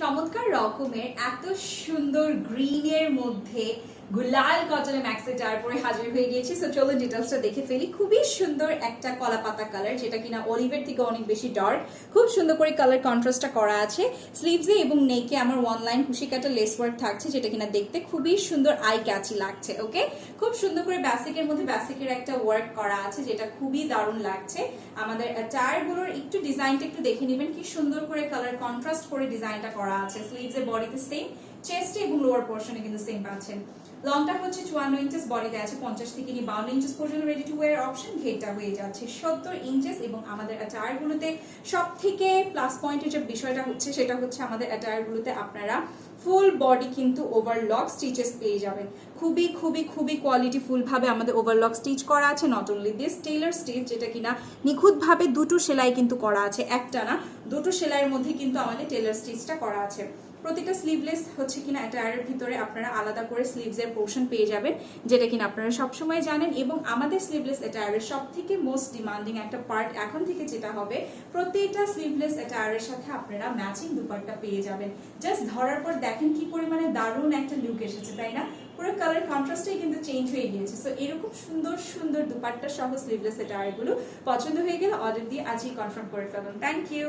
চমৎকার রকমের এত সুন্দর গ্রিনের মধ্যে গুলাল কটনের ম্যাক্সেটার পরে হাজির হয়ে গিয়েছি। সো চলো ডিটেলসটা দেখে ফেলি। খুবই সুন্দর একটা কলা পাতা কালার যেটা কিনা অলিভের থেকে অনেক বেশি ডার্ক খুব সুন্দর করে কালার কন্ট্রাস্টটা করা আছে। স্লিভসে এবং নেকে আমার ওয়ান লাইন খুশি কাটা লেস ওয়ার্ক থাকছে, যেটা কিনা দেখতে খুবই সুন্দর আই ক্যাচি লাগছে ওকে খুব সুন্দর করে বেসিকের মধ্যে বেসিকের একটা ওয়ার্ক করা আছে, যেটা খুবই দারুণ লাগছে। আমাদের টায়ারগুলোর একটু ডিজাইনটা একটু দেখে নেবেন, কি সুন্দর করে কালার কন্ট্রাস্ট করে ডিজাইনটা করা আছে। স্লিভসের বডিতে সেম চেস্টে এবং লোয়ার পোর্শনে কিন্তু সেম পাচ্ছেন। লংটা হচ্ছে চুয়ান্ন ইঞ্চেস বডিতে আছে পঞ্চাশ থেকে নিয়ে বাউন্ন ইঞ্চেস পর্যন্ত রেডি টু ওয়ার অপশন ঘেরটা হয়ে যাচ্ছে সত্তর ইঞ্চেস এবং আমাদের অ্যাটায়ারগুলোতে সব থেকে প্লাস পয়েন্টের যে বিষয়টা হচ্ছে, সেটা হচ্ছে আমাদের অ্যাটায়ারগুলোতে আপনারা ফুল বডি কিন্তু ওভারলক স্টিচেস পেয়ে যাবেন। খুবই খুবই খুবই কোয়ালিটিফুল ভাবে আমাদের ওভারলক স্টিচ করা আছে। Not only this tailor stitch যেটা কিনা নিখুঁতভাবে দুটো সেলাই কিন্তু করা আছে। একটা না, দুটো সেলাইয়ের মধ্যে কিন্তু আমাদের টেইলার স্টিচটা করা আছে। প্রতিটা স্লিভলেস হচ্ছে কিনা অ্যাটায়ারের ভিতরে আপনারা আলাদা করে স্লিভসের পোর্শন পেয়ে যাবেন, যেটা কিনা আপনারা সবসময় জানেন। এবং আমাদের স্লিভলেস অ্যাটায়ারের সব থেকে মোস্ট ডিমান্ডিং একটা পার্ট এখন থেকে যেটা হবে, প্রতিটা স্লিভলেস অ্যাটায়ারের সাথে আপনারা ম্যাচিং দুপাট্টা পেয়ে যাবেন। জাস্ট ধরার পর দেখেন কি পরিমাণে দারুণ একটা লুক এসেছে, তাই না? পুরো কালার কন্ট্রাস্টটাই কিন্তু চেঞ্জ হয়ে গিয়েছে। সো এরকম সুন্দর সুন্দর দুপাট্টা সহ স্লিভলেস এটা আরগুলো পছন্দ হয়ে গেলে অর্ডার দিয়ে আজই কনফার্ম করে ফেলুন। Thank you